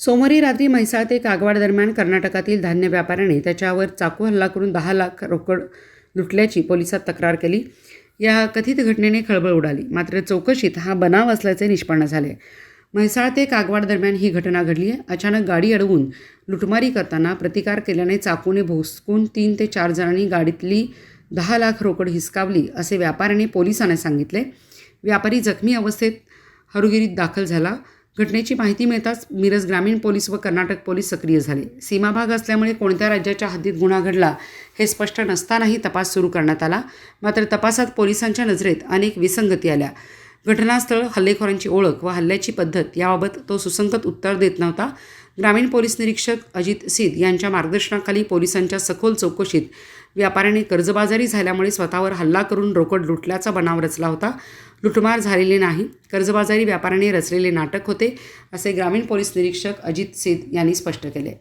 सोमवारी रात्री म्हैसाळ ते कागवाड दरम्यान कर्नाटकातील धान्य व्यापाऱ्याने त्याच्यावर चाकू हल्ला करून दहा लाख रोकड लुटल्याची पोलिसात तक्रार केली. या कथित घटनेने खळबळ उडाली. मात्र चौकशीत हा बनाव असल्याचे निष्पन्न झाले. म्हैसाळ ते कागवाड दरम्यान ही घटना घडली आहे. अचानक गाडी अडवून लुटमारी करताना प्रतिकार केल्याने चाकूने भोसकून तीन ते चार जणांनी गाडीतली दहा लाख रोकड हिसकावली असे व्यापाऱ्याने पोलिसांना सांगितले. व्यापारी जखमी अवस्थेत हरुगिरीत दाखल झाला. घटनेची माहिती मिळताच मिरज ग्रामीण पोलीस व कर्नाटक पोलीस सक्रिय झाले. सीमाभाग असल्यामुळे कोणत्या राज्याच्या हद्दीत गुन्हा घडला हे स्पष्ट नसतानाही तपास सुरू करण्यात आला. मात्र तपासात पोलिसांच्या नजरेत अनेक विसंगती आल्या. घटनास्थळ हल्लेखोरांची ओळख व हल्ल्याची पद्धत याबाबत तो सुसंगत उत्तर देत नव्हता. ग्रामीण पोलीस निरीक्षक अजित सिद यांच्या मार्गदर्शनाखाली पोलिसांच्या सखोल चौकशीत व्यापाऱ्याने कर्जबाजारी झाल्यामुळे स्वतःवर हल्ला करून रोकड लुटल्याचा बनाव रचला होता. लुटमार झालेली नाही कर्जबाजारी व्यापाऱ्याने रचलेले नाटक होते असे ग्रामीण पोलीस निरीक्षक अजित सिद यांनी स्पष्ट केले.